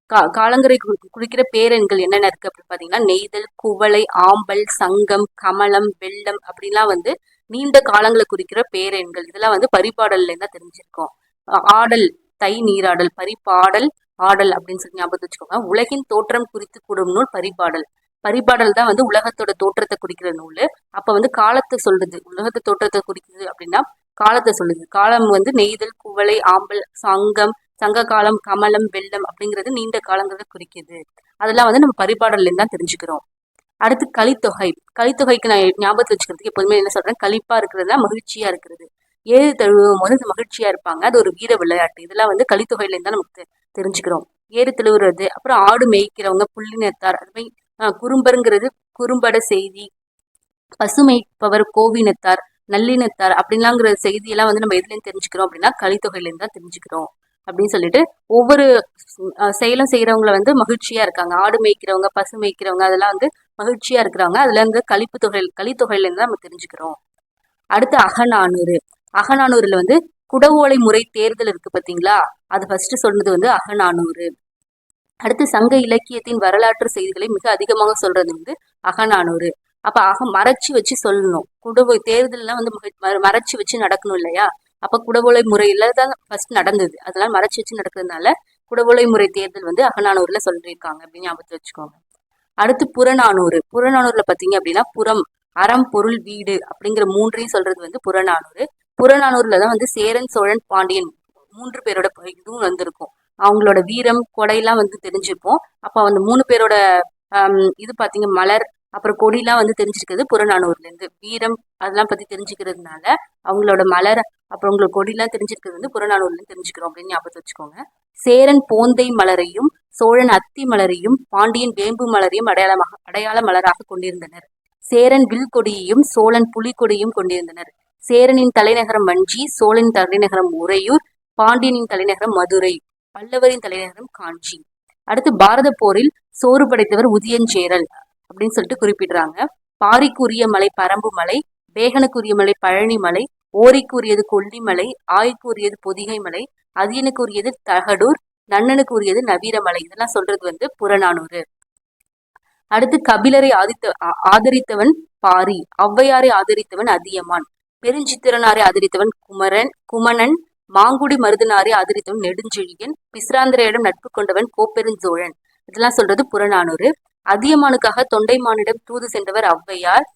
A: கா காலங்களை குறி- குறிக்கிற பேரெண்கள் என்னென்ன இருக்கு அப்படின்னு பாத்தீங்கன்னா நெய்தல் குவளை ஆம்பல் சங்கம் கமலம் வெள்ளம் அப்படிலாம் வந்து நீண்ட காலங்களை குறிக்கிற பேரெண்கள் இதெல்லாம் வந்து பரிபாடல்ல இருந்தா தெரிஞ்சிருக்கோம். ஆடல் தை நீராடல் பரிபாடல் ஆடல் அப்படின்னு சொல்லி ஞாபகத்தை வச்சுக்கோங்க. உலகின் தோற்றம் குறித்து கூடும் நூல் பரிபாடல். பரிபாடல் தான் வந்து உலகத்தோட தோற்றத்தை குறிக்கிற நூல். அப்ப வந்து காலத்தை சொல்றது உலகத்து தோற்றத்தை குறிக்குது அப்படின்னா காலத்தை சொல்லுது காலம் வந்து நெய்தல் குவளை ஆம்பல் சங்கம் சங்க காலம் கமலம் வெள்ளம் அப்படிங்கிறது நீண்ட காலங்களை குறிக்குது. அதெல்லாம் வந்து நம்ம பரிபாடல்லேருந்து தான் தெரிஞ்சுக்கிறோம். அடுத்து கலித்தொகை. கலித்தொகைக்கு நான் ஞாபகத்தில் வச்சுக்கிறதுக்கு எப்போதுமே என்ன சொல்றேன்? கலிப்பா இருக்கிறது தான் மகிழ்ச்சியா இருக்கிறது. ஏறு தழுவும் போது மகிழ்ச்சியா இருப்பாங்க. அது ஒரு வீர விளையாட்டு. இதெல்லாம் வந்து கலித்தொகையிலேருந்து தான் நமக்கு தெ- தெரிஞ்சுக்கிறோம். ஏறு தழுவுறது அப்புறம் ஆடு மேய்க்கிறவங்க புள்ளினத்தார் அது மாதிரி குறும்பருங்கிறது குறும்பட செய்தி பசுமைப்பவர் கோவினத்தார் நல்லினத்தார் அப்படின்லாங்கிற செய்தியெல்லாம் வந்து நம்ம எதுலேருந்து தெரிஞ்சுக்கிறோம் அப்படின்னா கலித்தொகையிலேருந்து தான் தெரிஞ்சுக்கிறோம் அப்படின்னு சொல்லிட்டு ஒவ்வொரு செயலம் செயலும் வந்து மகிழ்ச்சியா இருக்காங்க. ஆடு மேய்க்கிறவங்க பசு மேய்க்கிறவங்க அதெல்லாம் வந்து மகிழ்ச்சியா இருக்கிறவங்க அதுல இருந்து கழிப்பு தொகை கலித்தொகையிலேருந்து தான் நம்ம தெரிஞ்சுக்கிறோம். அடுத்து அகநானூறு. அகநானூரில் வந்து குடவோலை முறை தேர்தல் இருக்கு பார்த்தீங்களா அது ஃபர்ஸ்ட் சொன்னது வந்து அகநானூறு. அடுத்து சங்க இலக்கியத்தின் வரலாற்று செய்திகளை மிக அதிகமாக சொல்றது வந்து அகநானூறு. அப்ப ஆக மறைச்சு வச்சு சொல்லணும். குடவு தேர்தல்லாம் வந்து மறைச்சு வச்சு நடக்கணும் இல்லையா? அப்ப குடவுளை முறையில தான் ஃபர்ஸ்ட் நடந்தது. அதெல்லாம் மறைச்சு வச்சு நடக்கிறதுனால குடவுளை முறை தேர்தல் வந்து அகநானூர்ல சொல்லியிருக்காங்க. அப்படின்னு ஞாபகத்தை வச்சுக்கோங்க. அடுத்து புறநானூறு. புறநானூர்ல பாத்தீங்க அப்படின்னா புறம் அறம் பொருள் வீடு அப்படிங்கிற மூன்றையும் சொல்றது வந்து புறநானூறு. புறநானூர்ல தான் வந்து சேரன் சோழன் பாண்டியன் மூன்று பேரோட இதுவும் வந்திருக்கும். அவங்களோட வீரம் கொடையெல்லாம் வந்து தெரிஞ்சுப்போம் அப்போ அந்த மூணு பேரோட இது பாத்தீங்க மலர் அப்புறம் கொடிலாம் வந்து தெரிஞ்சிருக்கிறது புறநானூர்லேருந்து. வீரம் அதெல்லாம் பத்தி தெரிஞ்சுக்கிறதுனால அவங்களோட மலர் அப்புறம் உங்களோட கொடிலாம் தெரிஞ்சிருக்கிறது வந்து புறநானூர்லேருந்து தெரிஞ்சுக்கிறோம் அப்படின்னு ஞாபகத்தை வச்சுக்கோங்க. சேரன் போந்தை மலரையும் சோழன் அத்தி மலரையும் பாண்டியன் வேம்பு மலரையும் அடையாளமாக அடையாள மலராக கொண்டிருந்தனர். சேரன் வில் கொடியையும் சோழன் புலிக்கொடியும் கொண்டிருந்தனர். சேரனின் தலைநகரம் வஞ்சி சோழனின் தலைநகரம் உறையூர் பாண்டியனின் தலைநகரம் மதுரை பல்லவரின் தலைநகரம் காஞ்சி. அடுத்து பாரத போரில் சோறு படைத்தவர் உதியஞ்சேரல் அப்படின்னு சொல்லிட்டு குறிப்பிடுறாங்க. பாரிக்குரிய மலை பரம்பு மலை வேகனுக்குரிய மலை பழனி மலை ஓரிக்குரியது கொல்லிமலை ஆய்க்குரியது பொதிகை மலை அதியனுக்குரியது தகடூர் நன்னனுக்குரியது நவீரமலை இதெல்லாம் சொல்றது வந்து புறநானூறு. அடுத்து கபிலரை ஆதித்த ஆதரித்தவன் பாரி ஔவையாரை ஆதரித்தவன் அதியமான் பெருஞ்சித்திரனாரை ஆதரித்தவன் குமரன் குமணன் மாங்குடி மருதனாரை ஆதரித்தவன் நெடுஞ்செழியன் பிசிராந்திரையிடம் நட்பு கொண்டவன் கோப்பெருஞ்சோழன். இதெல்லாம் சொல்றது புறநானூறு. அதியமானுக்காக தொண்டைமானிடம் தூது சென்றவர் ஔவையார்.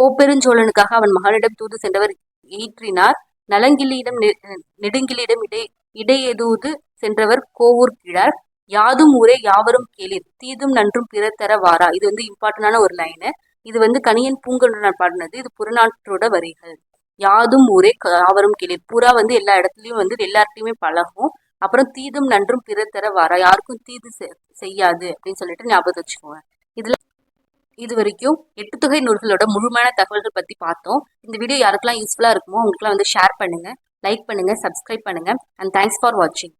A: கோப்பெருஞ்சோழனுக்காக அவன் மகனிடம் தூது சென்றவர் ஈற்றினார். நலங்கிள்ளியிடம் நெ- நெடுங்கிள்ளியிடம் இடை இடையெதூது சென்றவர் கோவூர் கிழார். யாதும் ஊரே யாவரும் கேளிர். தீதும் நன்றும் பிற தர வாரா. இது வந்து இம்பார்ட்டன்டான ஒரு லைனு. இது வந்து கனியன் பூங்கொன்றனார் பாடினது. இது புறநாற்றோட வரிகள். யாதும் ஊரே யாவரும் கேளிர். புறா வந்து எல்லா இடத்துலயும் வந்து எல்லார்ட்டையுமே பழகும். அப்புறம் தீதும் நன்றும் பிற தர வாரா. யாருக்கும் தீது செ- செய்யாது அப்படின்னு சொல்லிட்டு ஞாபகம் வச்சுக்கோங்க. இதில் இது வரைக்கும் எட்டு தொகை நூல்களோட முழுமையான தகவல்கள் பற்றி பார்த்தோம். இந்த வீடியோ யாருக்கெல்லாம் யூஸ்ஃபுல்லாக இருக்குமோ அவங்களுக்குலாம் வந்து ஷேர் பண்ணுங்க லைக் பண்ணுங்க சப்ஸ்கிரைப் பண்ணுங்க அண்ட் தேங்க்ஸ் ஃபார் வாட்சிங்